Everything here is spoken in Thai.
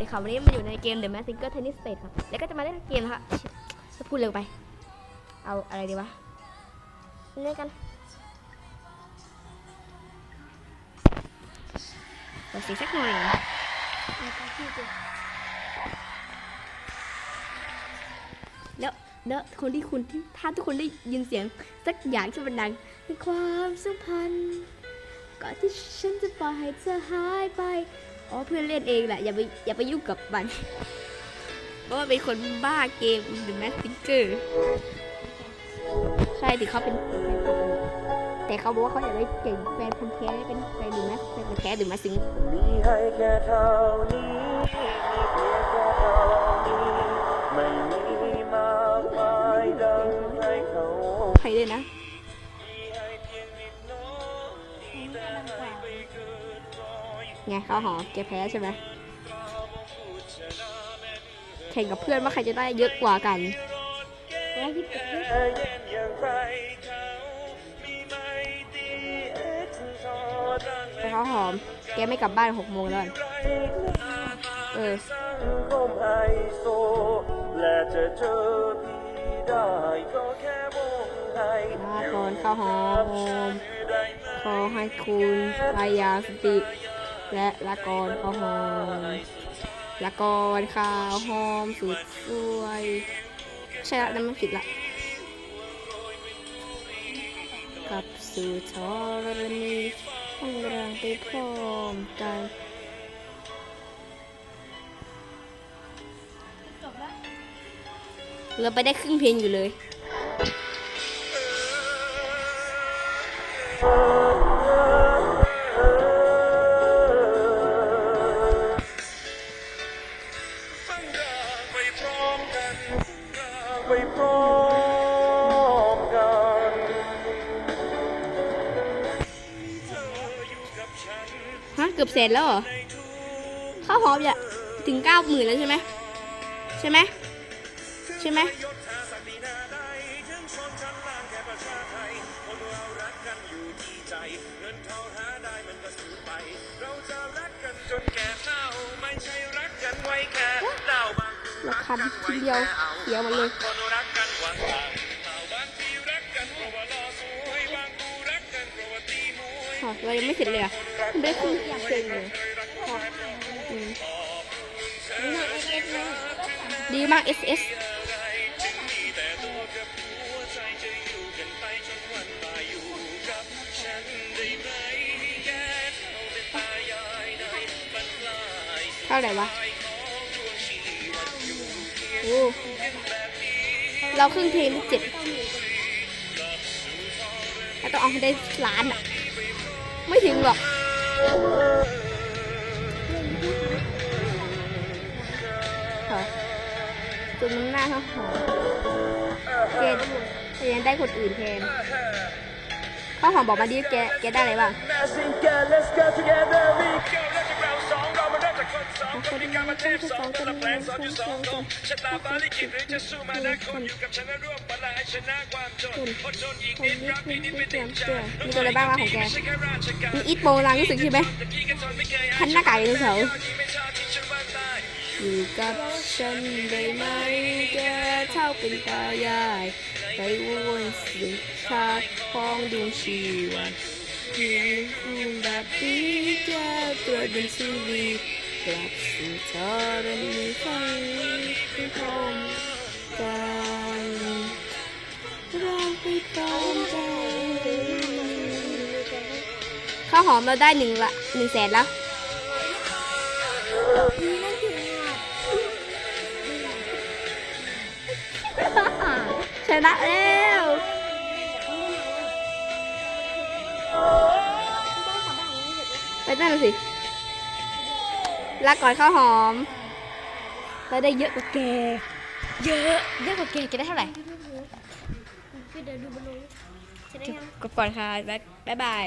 แต่ค่ะวันนี้มาอยู่ในเกม The Mask Singer Tennis State ครับ แล้วก็จะมาเล่นเกมนะคะจะพูดเร็วไป เอาอะไรดีวะ เล่นกันเปิดเสียงสักหน่อยแล้วแล้วคนที่คุณที่ถ้าทุกคนได้ยินเสียงสักอย่างที่มันดังในความสัมพันธ์ก่อนที่ฉันจะปล่อยให้เธอหายไป อ๋อเพื่อนเล่นเองแหละอย่าไปอย่าไปยุ่งกับมัน เพราะว่าเป็นคนบ้าเกม The Mask Singer ใช่ถึงเขาเป็นแฟนคลับอยู่แต่เขาบอกว่าเขาอยากได้เก่งแฟนพันธุ์แท้เป็นแฟนดูแมสแฟนพันธุ์แท้ดูแมสซิงมีให้แค่เท่านี้มีเพียงแค่เท่านี้ไม่มีมากมายดังใจเขาใครเลยนะ ไงเขาหอมแกแพ้ใช่ไหมแข่งกับเพื่อนว่าใครจะได้เยอะกว่ากันแค่เย็นอย่างไรเขามีไม่ดีเอ็ดทอดังแต่เขาหอม แกไม่กลับบ้านหกโมงแล้วเออมไฮโซและจะเจอพี่ได้ก็แค่มองให้ลาก่อนข้าวหอมขอให้คุณพยายามสติ และละกรข้าวหอมละกรข้าวหอมสุดสวย ใช่ละนั่นมันผิดละกลับสู่ทรณีต้องเรื่องไปพร้อมกันเราไปได้ครึ่งเพลงอยู่เลย ไปพร้อมกันเธออยู่กับฉันฮะเกือบเสร็จแล้วเหรอในทุกข้าวหอมจะถึงเก้าหมื่นแล้วใช่ไหมใช่ไหมใช่ไหมยศถาศักดินาใดถึงชนชั้นล่างแค่ประชาไทยคนเรารักกันอยู่ที่ใจเงินทองหาได้มันก็สูญไปเราจะรักกันจนแก่เฒ่าไม่ใช่รักกันไว้แค่ดาวบาง คันทีเดียวเสียหมดเลยคนรักกันหวังต่าเต่าบางทีรักกันเพราะว่าหล่อสวยบางคู่รักกันเราะว่าตีมวยอ๋อเรายังไม่เสร็จเลยอะได้ครึ่งเพลงเลยอืมดีมาก S S อะไรจึงมีแต่ตัวกับหัวใจจะอยู่กันไปจนวันตายอยู่กับฉันได้ไหมแค่เราเป็นตายายในบรรลายเท่าไหร่วะ โอ้เราครึ่งเพลงที่เจ็ดเราต้องเอาให้ได้ล้านอะ ไม่ถึงหรอกจนน้ำหน้าเขาหอมแกแต่ยังได้คนอื่นแทนข้าวหอมบอกมาดิแก แกได้อะไรบ้าง คนสองคนที่กำมาเทพสองคนละแปลงสองจุดสองตรงชะตาฟ้าลิขิตหรือจะสู้มาได้คนอยู่กับฉันและร่วมพลังให้ชนะความจนอดทนอีกนิดรักพี่นิดไม่เต็มใจมีตัวอะไรบ้างวะของแกมีอีทโปรังรู้สึกใช่ไหมตะกี้นไม่เคยพันหน้ากากไดโนเสาร์ที่ไม่ชอบที่ฉันว่าตายอยู่กับฉันได้ไหมแกเท่าเป็นตายายไปวนสิชาของดวงชีวันคืนคืนแบบนี้แกตัวเป็นชีวี กลับสู่ธรณีฝันที่พร้อมกันเราไปพร้อมกันข้าวหอมเราได้หนึ่งละหนึ่งแสนแล้วชนะแล้วไปนั่นนะสิ ลาก่อนข้าวหอมเราได้เยอะกว่าแก เยอะเยอะกว่าแกแกได้เท่าไหร่คือเดี๋ยวดูบอลลูนจะได้ยัง กดก่อนค่ะ บ๊ายบาย